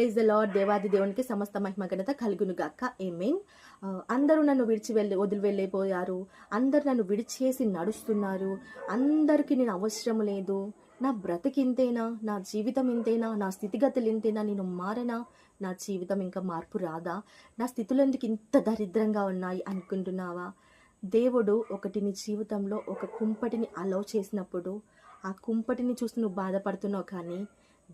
Praise the lord దేవాది దేవునికి సమస్త మహిమ ఘనత కలుగును గాక. ఏమేన్ అందరూ నన్ను విడిచి వెళ్ళి వదిలి వెళ్ళిపోయారు అందరు నన్ను విడిచేసి నడుస్తున్నారు. అందరికీ నేను అవసరం లేదు. నా బ్రతికింతేనా నా జీవితం ఇంతేనా? నా స్థితిగతులు ఇంతేనా? నేను మారనా? నా జీవితం ఇంకా మార్పు రాదా? నా స్థితులు ఎందుకు ఇంత దరిద్రంగా ఉన్నాయి అనుకుంటున్నావా? దేవుడు ఒకటి నీ జీవితంలో ఒక కుంపటిని అలౌ చేసినప్పుడు ఆ కుంపటిని చూసి నువ్వు బాధపడుతున్నావు కానీ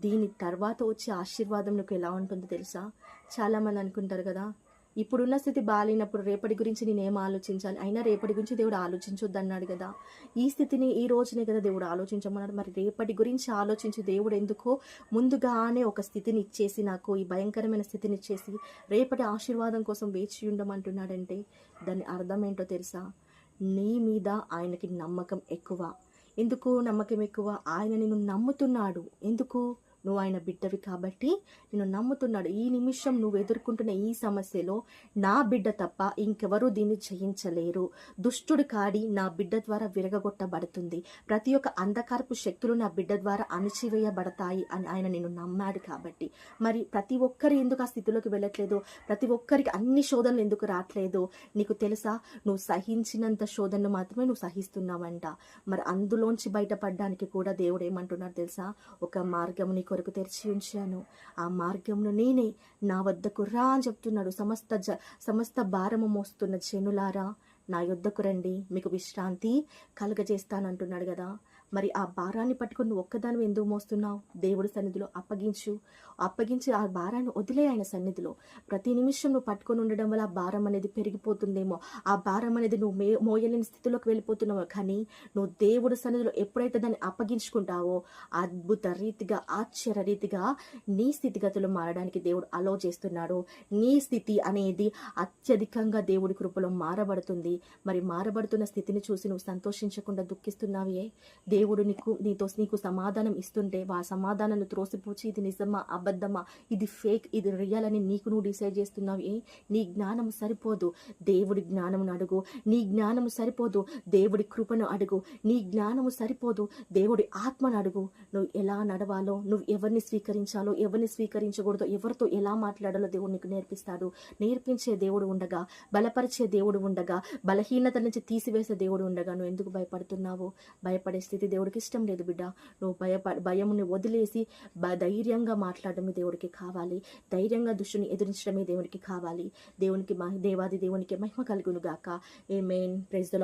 దీని తర్వాత వచ్చే ఆశీర్వాదం నీకు ఎలా ఉంటుందో తెలుసా? చాలామంది అనుకుంటారు కదా ఇప్పుడున్న స్థితి బాగాలేనప్పుడు రేపటి గురించి నేనేం ఆలోచించాలి? అయినా రేపటి గురించి దేవుడు ఆలోచించొద్దు అన్నాడు కదా. ఈ స్థితిని ఈ రోజునే కదా దేవుడు ఆలోచించమన్నాడు. మరి రేపటి గురించి ఆలోచించి దేవుడు ఎందుకో ముందుగానే ఒక స్థితిని ఇచ్చేసి నాకు ఈ భయంకరమైన స్థితిని ఇచ్చేసి రేపటి ఆశీర్వాదం కోసం వేచి ఉండమంటున్నాడంటే దాని అర్థం ఏంటో తెలుసా? నీ మీద ఆయనకి నమ్మకం ఎక్కువ. ఎందుకు నమ్మకం ఎక్కువ? ఆయన నిన్ను నమ్ముతున్నాడు. ఎందుకు? నువ్వు ఆయన బిడ్డవి కాబట్టి నేను నమ్ముతున్నాడు. ఈ నిమిషం నువ్వు ఎదుర్కొంటున్న ఈ సమస్యలో నా బిడ్డ తప్ప ఇంకెవరూ దీన్ని జయించలేరు. దుష్టుడు కాడి నా బిడ్డ ద్వారా విరగగొట్టబడుతుంది. ప్రతి ఒక్క అంధకారపు శక్తులు నా బిడ్డ ద్వారా అణిచివేయబడతాయి అని ఆయన నేను నమ్మాడు కాబట్టి. మరి ప్రతి ఒక్కరు ఎందుకు ఆ స్థితిలోకి వెళ్ళట్లేదు? ప్రతి ఒక్కరికి అన్ని శోధనలు ఎందుకు రావట్లేదు నీకు తెలుసా? నువ్వు సహించినంత శోధనలు మాత్రమే నువ్వు సహిస్తున్నావంట. మరి అందులోంచి బయటపడడానికి కూడా దేవుడు ఏమంటున్నాడు తెలుసా? ఒక మార్గం నీకు కొరకు తెరిచి ఉంచాను. ఆ మార్గంలో నేనే నా వద్దకు రా అని చెప్తున్నాడు సమస్త జ సమస్త భారము మోస్తున్న జనులారా. నా యొద్దకు రండి మీకు విశ్రాంతి కలుగజేస్తానంటున్నాడు కదా. మరి ఆ భారాన్ని పట్టుకొని నువ్వు ఒక్కదాని ఎందుకు మోస్తున్నావు? దేవుడి సన్నిధిలో అప్పగించు. అప్పగించి ఆ భారాన్ని వదిలే ఆయన సన్నిధిలో. ప్రతి నిమిషం నువ్వు పట్టుకొని ఉండడం వల్ల ఆ భారం అనేది పెరిగిపోతుందేమో. ఆ భారం అనేది నువ్వు మే మోయలేని స్థితిలోకి వెళ్ళిపోతున్నావు. కానీ నువ్వు దేవుడి సన్నిధిలో ఎప్పుడైతే దాన్ని అప్పగించుకుంటావో అద్భుత రీతిగా ఆశ్చర్య రీతిగా నీ స్థితిగతులు మారడానికి దేవుడు అలో చేస్తున్నాడు. నీ స్థితి అనేది అత్యధికంగా దేవుడి కృపలో మారబడుతుంది. మరి మారబడుతున్న స్థితిని చూసి నువ్వు సంతోషించకుండా దుఃఖిస్తున్నావే? దేవుడు నీకు నీతో నీకు సమాధానం ఇస్తుంటే ఆ సమాధానాన్ని త్రోసిపూచి ఇది నిజమా అబద్ధమా ఇది ఫేక్ ఇది రియల్ అని నీకు నువ్వు డిసైడ్ చేస్తున్నావు ఏ? నీ జ్ఞానం సరిపోదు. దేవుడి జ్ఞానమును అడుగు. నీ జ్ఞానము సరిపోదు. దేవుడి కృపను అడుగు. నీ జ్ఞానము సరిపోదు. దేవుడి ఆత్మను అడుగు. నువ్వు ఎలా నడవాలో నువ్వు ఎవరిని స్వీకరించాలో ఎవరిని స్వీకరించకూడదో ఎవరితో ఎలా మాట్లాడాలో దేవుడు నీకు నేర్పిస్తాడు. నేర్పించే దేవుడు ఉండగా బలపరిచే దేవుడు ఉండగా బలహీనత నుంచి తీసివేసే దేవుడు ఉండగా నువ్వు ఎందుకు భయపడుతున్నావు? భయపడే స్థితి దేవుడికి ఇష్టం లేదు బిడ్డ. నువ్వు భయ భయముని వదిలేసి ధైర్యంగా మాట్లాడడమే దేవుడికి కావాలి. ధైర్యంగా దుష్టుని ఎదిరించడమే దేవునికి కావాలి. దేవునికి దేవాది దేవునికి మహిమ కలుగును గాక ఏ మెయిన్ ప్రైజ్ ద